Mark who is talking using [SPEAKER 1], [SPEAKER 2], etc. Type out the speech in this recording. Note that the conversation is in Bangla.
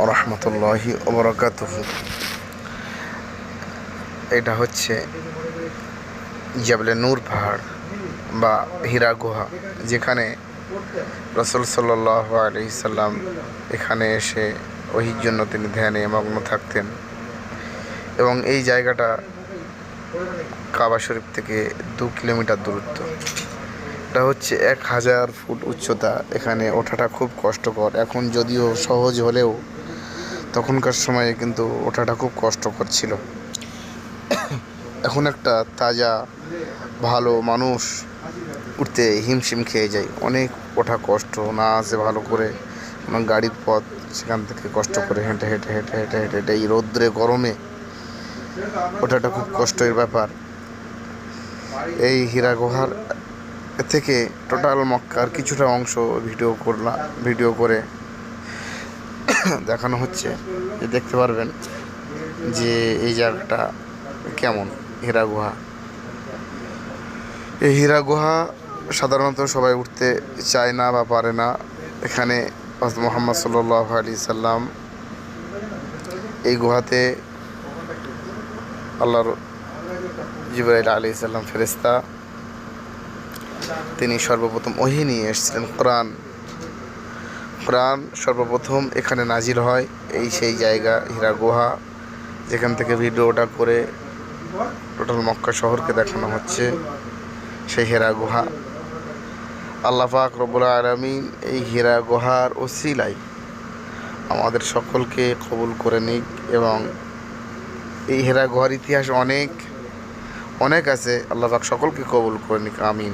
[SPEAKER 1] রহমতুল্লাহি ওবরাকাত এটা হচ্ছে জাবলে নূর পাহাড় বা হীরা গুহা, যেখানে রসুল সাল্লাহ আলহিসাল্লাম এখানে এসে ওহির জন্য তিনি ধ্যানে মগ্ন থাকতেন। এবং এই জায়গাটা কাবা শরীফ থেকে দু কিলোমিটার দূরত্ব। এটা হচ্ছে এক হাজার ফুট উচ্চতা, এখানে ওঠাটা খুব কষ্টকর। এখন যদিও সহজ হলেও তখনকার সময়ে কিন্তু ওঠাটা খুব কষ্টকর ছিল। এখন একটা তাজা, ভালো মানুষ উঠতে হিমশিম খেয়ে যায়। অনেক ওঠা কষ্ট না আসে ভালো করে, কোনো গাড়ির পথ সেখান থেকে কষ্ট করে হেঁটে হেঁটে হেঁটে হেঁটে হেঁটে হেঁটে, এই রৌদ্রে, গরমে ওঠাটা খুব কষ্টের ব্যাপার। এই হীরা গুহার থেকে টোটাল মক্কার কিছুটা অংশ ভিডিও করলাম ভিডিও করে দেখানো হচ্ছে দেখতে পারবেন যে এই জায়গাটা কেমন, হীরা গুহা। এই হীরা গুহা সাধারণত সবাই উঠতে চায় না বা পারে না। এখানে মোহাম্মদ সাল্লাহ আলি সাল্লাম এই গুহাতে আল্লাহর জিবরাইল আলি সাল্লাম ফেরেস্তা তিনি সর্বপ্রথম ওহি নিয়ে এসেছিলেন কোরআন। কোরআন সর্বপ্রথম এখানে নাজির হয়। এই সেই জায়গা, হীরা গুহা, যেখান থেকে ভিডিওটা করে টোটাল মক্কা শহরকে দেখানো হচ্ছে, সেই হীরা গুহা। আল্লাহ পাক আলমিন এই হীরা গুহার ওসিলাই আমাদের সকলকে কবুল করে নিক এবং এই হীরা গুহার ইতিহাস অনেক অনেক আছে। আল্লাহ পাক সকলকে কবুল করে নিক, আমিন।